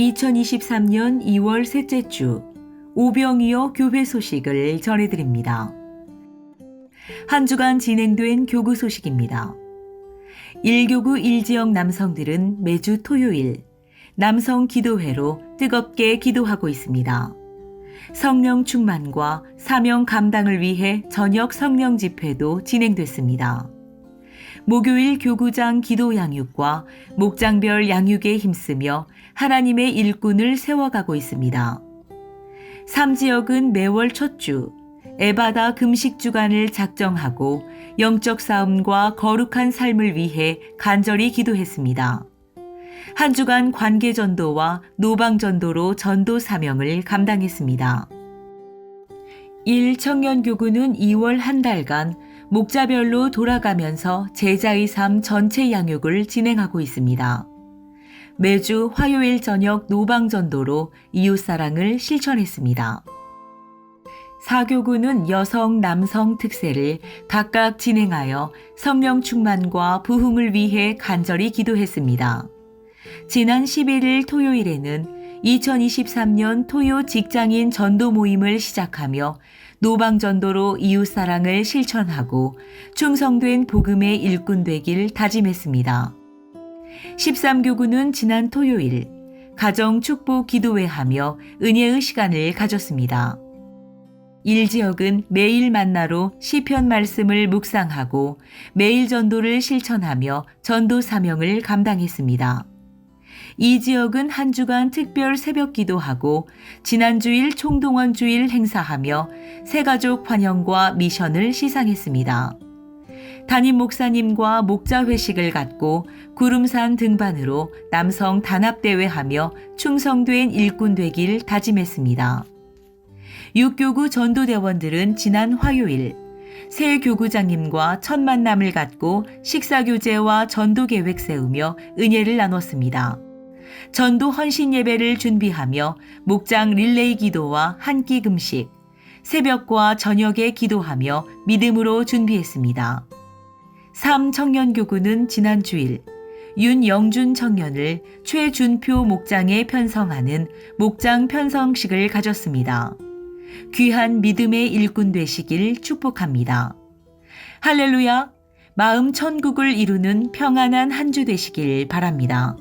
2023년 2월 셋째 주 오병이어 교회 소식을 전해드립니다. 한 주간 진행된 교구 소식입니다. 1교구 1지역 남성들은 매주 토요일 남성 기도회로 뜨겁게 기도하고 있습니다. 성령 충만과 사명 감당을 위해 저녁 성령 집회도 진행됐습니다. 목요일 교구장 기도 양육과 목장별 양육에 힘쓰며 하나님의 일꾼을 세워가고 있습니다. 3지역은 매월 첫 주 에바다 금식 주간을 작정하고 영적 싸움과 거룩한 삶을 위해 간절히 기도했습니다. 한 주간 관계 전도와 노방 전도로 전도 사명을 감당했습니다. 1 청년 교구는 2월 한 달간 목자별로 돌아가면서 제자의 삶 전체 양육을 진행하고 있습니다. 매주 화요일 저녁 노방전도로 이웃사랑을 실천했습니다. 사교구는 여성, 남성 특세를 각각 진행하여 성령 충만과 부흥을 위해 간절히 기도했습니다. 지난 11일 토요일에는 2023년 토요 직장인 전도 모임을 시작하며 노방전도로 이웃사랑을 실천하고 충성된 복음의 일꾼 되길 다짐했습니다. 13교구는 지난 토요일 가정 축복 기도회 하며 은혜의 시간을 가졌습니다. 1지역은 매일 만나로 시편 말씀을 묵상하고 매일 전도를 실천하며 전도 사명을 감당했습니다. 이 지역은 한 주간 특별 새벽 기도하고 지난주일 총동원 주일 행사하며 새가족 환영과 미션을 시상했습니다. 담임 목사님과 목자 회식을 갖고 구름산 등반으로 남성 단합대회하며 충성된 일꾼 되길 다짐했습니다. 6교구 전도대원들은 지난 화요일 새 교구장님과 첫 만남을 갖고 식사교제와 전도 계획 세우며 은혜를 나눴습니다. 전도 헌신 예배를 준비하며 목장 릴레이 기도와 한 끼 금식, 새벽과 저녁에 기도하며 믿음으로 준비했습니다. 3 청년 교구는 지난 주일 윤영준 청년을 최준표 목장에 편성하는 목장 편성식을 가졌습니다. 귀한 믿음의 일꾼 되시길 축복합니다. 할렐루야! 마음 천국을 이루는 평안한 한 주 되시길 바랍니다.